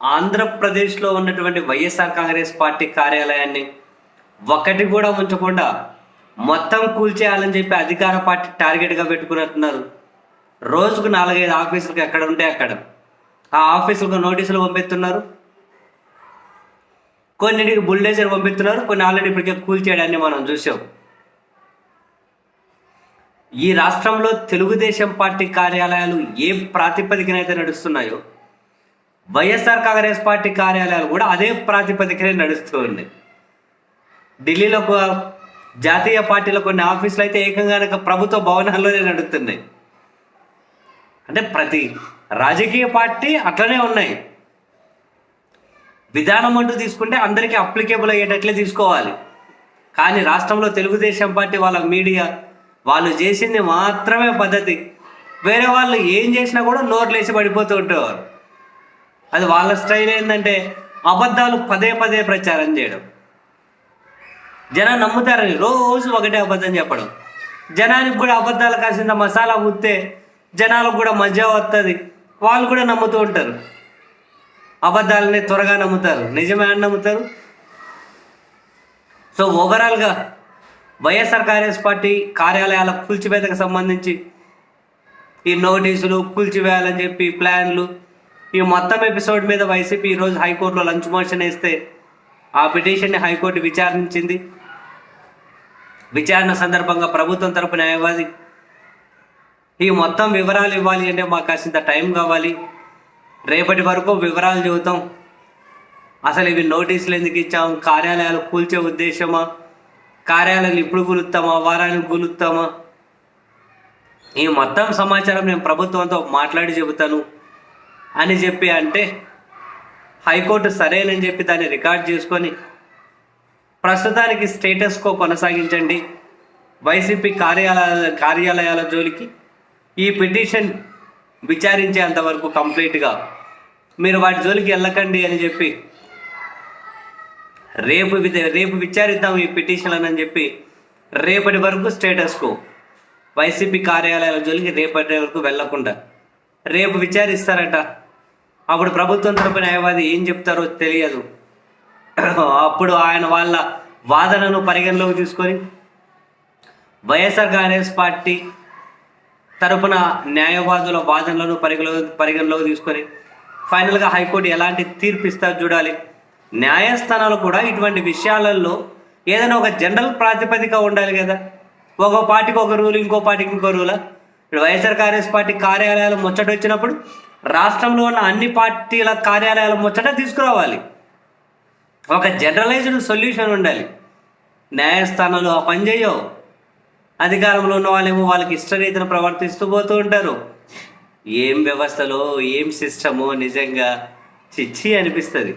ఆంధ్రప్రదేశ్లో ఉన్నటువంటి వైఎస్ఆర్ కాంగ్రెస్ పార్టీ కార్యాలయాన్ని ఒకటి కూడా ఉంచకుండా మొత్తం కూల్చేయాలని చెప్పి అధికార పార్టీ టార్గెట్గా పెట్టుకున్నట్టున్నారు. రోజుకు నాలుగైదు ఆఫీసులకు ఎక్కడ ఉంటే అక్కడ. ఆ ఆఫీసులకు నోటీసులు పంపిస్తున్నారు. కొన్నిటికి బుల్డేజర్ పంపిస్తున్నారు. కొన్ని ఆల్రెడీ ఇప్పటికే కూల్చేయడాన్ని మనం చూసాం. ఈ రాష్ట్రంలో తెలుగుదేశం పార్టీ కార్యాలయాలు ఏ ప్రాతిపదికన అయితే నడుస్తున్నాయో వైఎస్ఆర్ కాంగ్రెస్ పార్టీ కార్యాలయాలు కూడా అదే ప్రాతిపదికనే నడుస్తూ ఉంది ఢిల్లీలో ఒక జాతీయ పార్టీలో కొన్ని ఆఫీసులు అయితే ఏకంగా ప్రభుత్వ భవనాల్లోనే నడుస్తున్నాయి. అంటే ప్రతి రాజకీయ పార్టీ అట్లనే ఉన్నాయి. విధానం అంటూ తీసుకుంటే అందరికీ అప్లికేబుల్ అయ్యేటట్లే తీసుకోవాలి. కానీ రాష్ట్రంలో తెలుగుదేశం పార్టీ వాళ్ళ మీడియా వాళ్ళు చేసింది మాత్రమే పద్ధతి. వేరే వాళ్ళు ఏం చేసినా కూడా నోట్లేసి పడిపోతూ ఉంటారు. అది వాళ్ళ స్టైల్ ఏంటంటే అబద్ధాలు పదే పదే ప్రచారం చేయడం. జనం నమ్ముతారని రోజు ఒకటే అబద్ధం చెప్పడం. జనానికి కూడా అబద్ధాలు కాసింత మసాలా ఉత్తే జనాలకు కూడా మజా వస్తుంది వాళ్ళు కూడా నమ్ముతూ ఉంటారు. అబద్ధాలని త్వరగా నమ్ముతారు. నిజమే అని నమ్ముతారు. సో ఓవరాల్గా వైఎస్ఆర్ కాంగ్రెస్ పార్టీ కార్యాలయాల కూల్చివేతకు సంబంధించి ఈ నోటీసులు కూల్చివేయాలని చెప్పి ప్లాన్లు ఈ మొత్తం ఎపిసోడ్ మీద వైసీపీ ఈరోజు హైకోర్టులో లంచ్ మోషన్ వేస్తే ఆ పిటిషన్ని హైకోర్టు విచారించింది. విచారణ సందర్భంగా ప్రభుత్వం తరపు న్యాయవాది ఈ మొత్తం వివరాలు ఇవ్వాలి అంటే మాకు కాసింత టైం కావాలి. రేపటి వరకు వివరాలు చెబుతాం. అసలు ఇవి నోటీసులు ఎందుకు ఇచ్చాం? కార్యాలయాలు కూల్చే ఉద్దేశమా? కార్యాలయాలు ఇప్పుడు కూలుస్తామా వారానికి కూలుస్తామా ఈ మొత్తం సమాచారం నేను ప్రభుత్వంతో మాట్లాడి చెబుతాను. అని చెప్పి అంటే హైకోర్టు సరేనని చెప్పి దాన్ని రికార్డ్ చేసుకొని ప్రస్తుతానికి స్టేటస్కో కొనసాగించండి. వైసీపీ కార్యాలయాల కార్యాలయాల జోలికి ఈ పిటిషన్ విచారించేంత వరకు కంప్లీట్గా మీరు వాటి జోలికి వెళ్ళకండి అని చెప్పి రేపు రేపు విచారిద్దాం ఈ పిటిషన్ అని చెప్పి రేపటి వరకు స్టేటస్కు వైసీపీ కార్యాలయాల జోలికి రేపటి వరకు వెళ్ళకుండా రేపు విచారిస్తారట. అప్పుడు ప్రభుత్వం తరపు న్యాయవాది ఏం చెప్తారో తెలియదు. అప్పుడు ఆయన వాళ్ళ వాదనను పరిగణలోకి తీసుకొని వైఎస్ఆర్ కాంగ్రెస్ పార్టీ తరపున న్యాయవాదుల వాదనలను పరిగణలో పరిగణలోకి తీసుకొని ఫైనల్గా హైకోర్టు ఎలాంటి తీర్పు ఇస్తారు చూడాలి. న్యాయస్థానాలు కూడా ఇటువంటి విషయాలలో ఏదైనా ఒక జనరల్ ప్రాతిపదిక ఉండాలి కదా. ఒక పార్టీకి ఒక రూల్ ఇంకో పార్టీకి ఇంకో రూలా? ఇప్పుడు వైఎస్ఆర్ కాంగ్రెస్ పార్టీ కార్యాలయాలు ముచ్చట వచ్చినప్పుడు రాష్ట్రంలో ఉన్న అన్ని పార్టీల కార్యాలయాల ముచ్చట తీసుకురావాలి. ఒక జనరలైజ్డ్ సొల్యూషన్ ఉండాలి. న్యాయస్థానాలు ఆ పని చేయవు. అధికారంలో ఉన్న వాళ్ళేమో వాళ్ళకి ఇష్టరీతిని ప్రవర్తిస్తూ పోతూ ఉంటారు. ఏం వ్యవస్థలో ఏం సిస్టమో నిజంగా చిచ్చి అనిపిస్తుంది.